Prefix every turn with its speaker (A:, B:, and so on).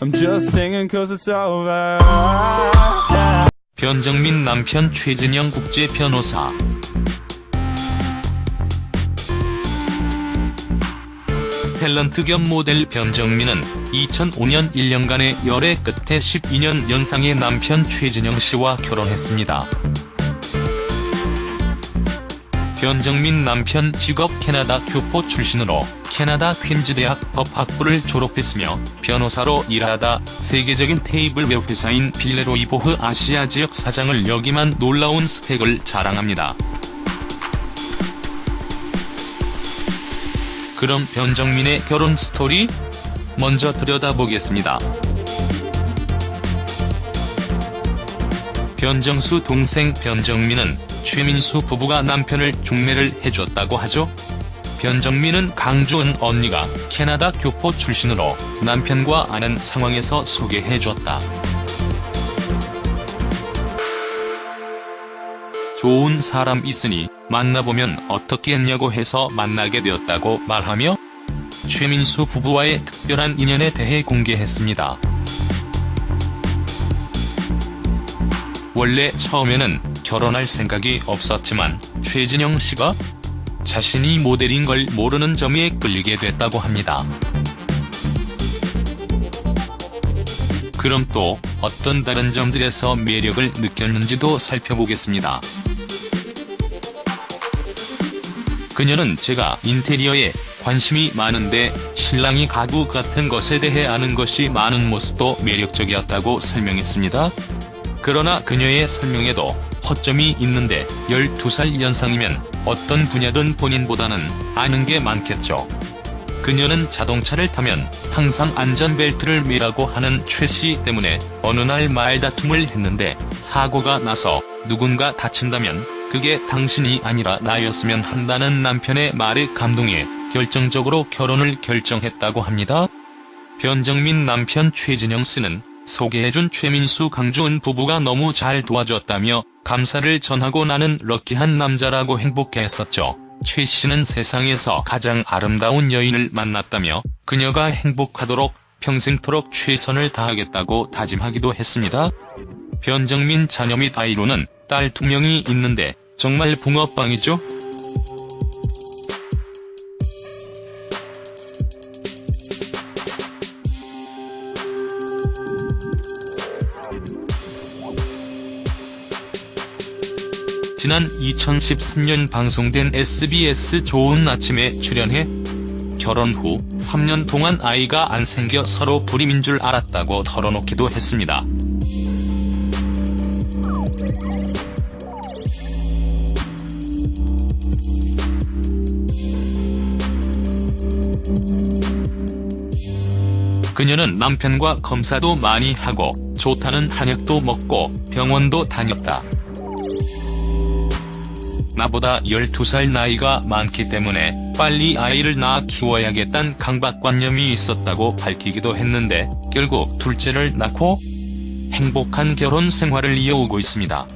A: I'm just singing cause it's over.
B: 변정민 남편 최진영 국제 변호사. 탤런트 겸 모델 변정민은 2005년 1년간의 열애 끝에 12년 연상의 남편 최진영 씨와 결혼했습니다. 변정민 남편 직업 캐나다 교포 출신으로 캐나다 퀸즈 대학 법학부를 졸업했으며 변호사로 일하다 세계적인 테이블웨어 회사인 빌레로이보흐 아시아 지역 사장을 역임한 놀라운 스펙을 자랑합니다. 그럼 변정민의 결혼 스토리? 먼저 들여다보겠습니다. 변정수 동생 변정민은 최민수 부부가 남편을 중매를 해줬다고 하죠. 변정민은 강주은 언니가 캐나다 교포 출신으로 남편과 아는 상황에서 소개해줬다. 좋은 사람 있으니 만나보면 어떻겠냐고 해서 만나게 되었다고 말하며 최민수 부부와의 특별한 인연에 대해 공개했습니다. 원래 처음에는 결혼할 생각이 없었지만 최진영 씨가 자신이 모델인 걸 모르는 점에 끌리게 됐다고 합니다. 그럼 또 어떤 다른 점들에서 매력을 느꼈는지도 살펴보겠습니다. 그녀는 제가 인테리어에 관심이 많은데 신랑이 가구 같은 것에 대해 아는 것이 많은 모습도 매력적이었다고 설명했습니다. 그러나 그녀의 설명에도 허점이 있는데 12살 연상이면 어떤 분야든 본인보다는 아는 게 많겠죠. 그녀는 자동차를 타면 항상 안전벨트를 매라고 하는 최 씨 때문에 어느 날 말다툼을 했는데 사고가 나서 누군가 다친다면 그게 당신이 아니라 나였으면 한다는 남편의 말에 감동해 결정적으로 결혼을 결정했다고 합니다. 변정민 남편 최진영 씨는 소개해준 최민수 강주은 부부가 너무 잘 도와줬다며 감사를 전하고 나는 럭키한 남자라고 행복해했었죠. 최 씨는 세상에서 가장 아름다운 여인을 만났다며 그녀가 행복하도록 평생토록 최선을 다하겠다고 다짐하기도 했습니다. 변정민 자녀 및 아이로는 딸 두 명이 있는데 정말 붕어빵이죠? 지난 2013년 방송된 SBS 좋은 아침에 출연해 결혼 후 3년 동안 아이가 안 생겨 서로 불임인 줄 알았다고 털어놓기도 했습니다. 그녀는 남편과 검사도 많이 하고 좋다는 한약도 먹고 병원도 다녔다. 나보다 12살 나이가 많기 때문에 빨리 아이를 낳아 키워야겠다는 강박관념이 있었다고 밝히기도 했는데 결국 둘째를 낳고 행복한 결혼 생활을 이어오고 있습니다.